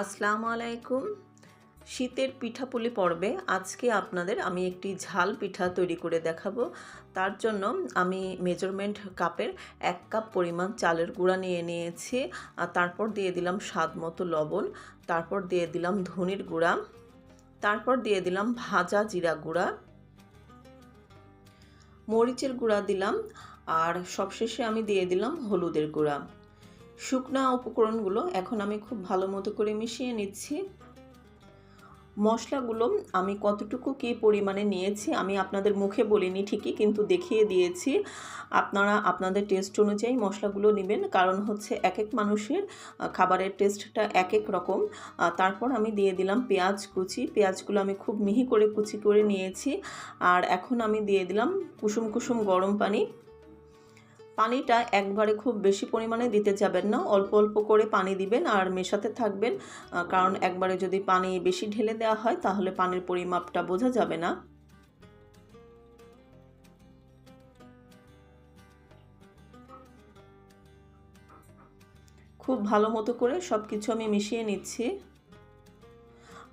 আসসালামু আলাইকুম। শীতের পিঠাপুলি পর্বে আজকে আপনাদের আমি একটি ঝাল পিঠা তৈরি করে দেখাবো। তার জন্য আমি মেজারমেন্ট কাপের এক কাপ পরিমাণ চালের গুঁড়া নিয়ে নিয়েছি। আর তারপর দিয়ে দিলাম স্বাদ মতো লবণ, তারপর দিয়ে দিলাম ধনির গুঁড়া, তারপর দিয়ে দিলাম ভাজা জিরা গুঁড়া, মরিচের গুঁড়া দিলাম, আর সবশেষে আমি দিয়ে দিলাম হলুদের গুঁড়া। শুকনা উপকরণগুলো এখন আমি খুব ভালো মতো করে মিশিয়ে নিচ্ছি। মশলাগুলো আমি কতটুকু কী পরিমাণে নিয়েছি আমি আপনাদের মুখে বলিনি ঠিকই কিন্তু দেখিয়ে দিয়েছি। আপনারা আপনাদের টেস্ট অনুযায়ী মশলাগুলো নেবেন কারণ হচ্ছে এক এক মানুষের খাবারের টেস্টটা এক এক রকম তারপর আমি দিয়ে দিলাম পেঁয়াজ কুচি। পেঁয়াজগুলো আমি খুব মিহি করে কুচি করে নিয়েছি। আর এখন আমি দিয়ে দিলাম কুসুম কুসুম গরম পানি। পানিটা একবারে খুব বেশি পরিমাণে দিতে যাবেন না। অল্প অল্প করে পানি দিবেন আর মেশাতে থাকবেন কারণ একবারে যদি পানি বেশি ঢেলে দেওয়া হয় তাহলে পানির পরিমাপটা বোঝা যাবে না। খুব ভালো মতো করে সব কিছু আমি মিশিয়ে নিচ্ছি।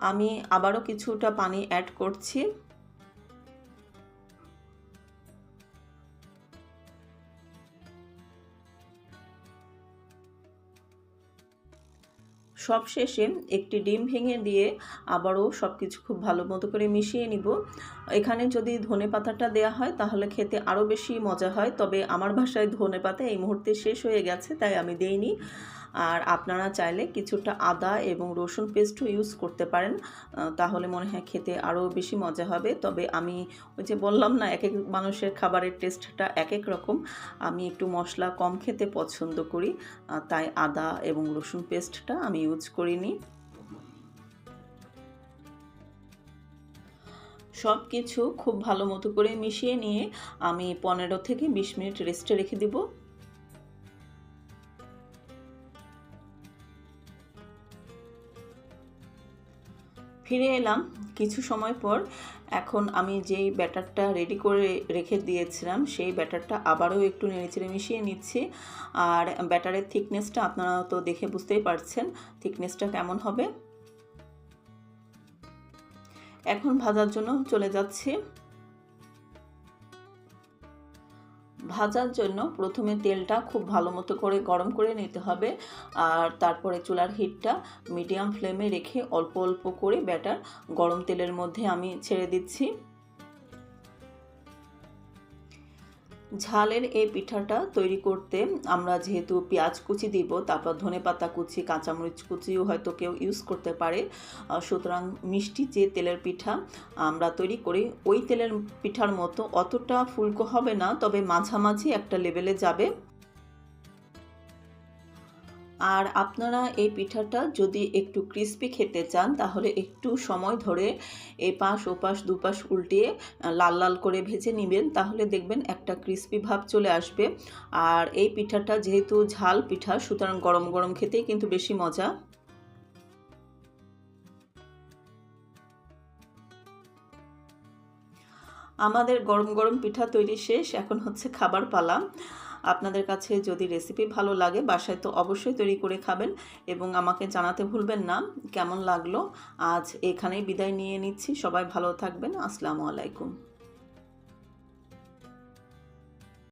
আমি আবারও কিছুটা পানি অ্যাড করছি। সব শেষে একটি ডিম ভেঙে দিয়ে আবারও সব কিছু খুব ভালো মতো করে মিশিয়ে নিব। এখানে যদি ধনে পাতাটা দেওয়া হয় তাহলে খেতে আরও বেশি মজা হয়, তবে আমার ভাষায় ধনে পাতা এই মুহূর্তে শেষ হয়ে গেছে, তাই আমি দেইনি। আর আপনারা চাইলে কিছুটা আদা এবং রসুন পেস্টও ইউজ করতে পারেন তাহলে মনে হয় খেতে আরও বেশি মজা হবে। তবে আমি ওই যে বললাম না এক এক মানুষের খাবারের টেস্টটা এক এক রকম, আমি একটু মশলা কম খেতে পছন্দ করি তাই আদা এবং রসুন পেস্টটা আমি ইউজ করিনি। সব কিছু খুব ভালো মতো করে মিশিয়ে নিয়ে আমি পনেরো থেকে বিশ মিনিট রেস্টে রেখে দিব। ফিরে এলাম। কিছু সময় পর এখন আমি যেই ব্যাটারটা রেডি করে রেখে দিয়েছিলাম, সেই ব্যাটারটা আবারও একটু নেড়েচেড়ে মিশিয়ে নিচ্ছি। আর ব্যাটারের থিকনেসটা আপনারা তো দেখে বুঝতেই পারছেন থিকনেসটা কেমন হবে। এখন ভাজার জন্য চলে যাচ্ছি। ভাজার জন্য প্রথমে তেলটা খুব ভালো মতো করে গরম করে নিতে হবে। আর তারপরে চুলার হিটটা মিডিয়াম ফ্লেমে রেখে অল্প অল্প করে ব্যাটার গরম তেলের মধ্যে আমি ছেড়ে দিচ্ছি। ঝালের এই পিঠাটা তৈরি করতে আমরা যেহেতু পেঁয়াজ কুচি দিব, তারপর ধনে পাতা কুচি, কাঁচামরিচ কুচিও হয়তো কেউ ইউজ করতে পারে। সুতরাং মিষ্টি যে তেলের পিঠা আমরা তৈরি করি, ওই তেলের পিঠার মতো অতটা ফুলকো হবে না, তবে মাঝামাঝি একটা লেভেলে যাবে। আর আপনারা এই পিঠাটা যদি একটু ক্রিস্পি খেতে চান, তাহলে একটু সময় ধরে এপাশ ওপাশ দুপাশ উল্টিয়ে লাল লাল করে ভেজে নেবেন, তাহলে দেখবেন একটা ক্রিস্পি ভাব চলে আসবে। আর এই পিঠাটা যেহেতু ঝাল পিঠা, সুতরাং গরম গরম খেতেই কিন্তু বেশি মজা। আমাদের গরম গরম পিঠা তৈরি শেষ, এখন হচ্ছে খাবার পালা। আপনাদের কাছে যদি রেসিপি ভালো লাগে, বাসায় তো অবশ্যই তৈরি করে খাবেন এবং আমাকে জানাতে ভুলবেন না। কেমন লাগল? আজ এখানেই বিদায় নিয়ে নিচ্ছি। সবাই ভালো থাকবেন। আসসালামু আলাইকুম।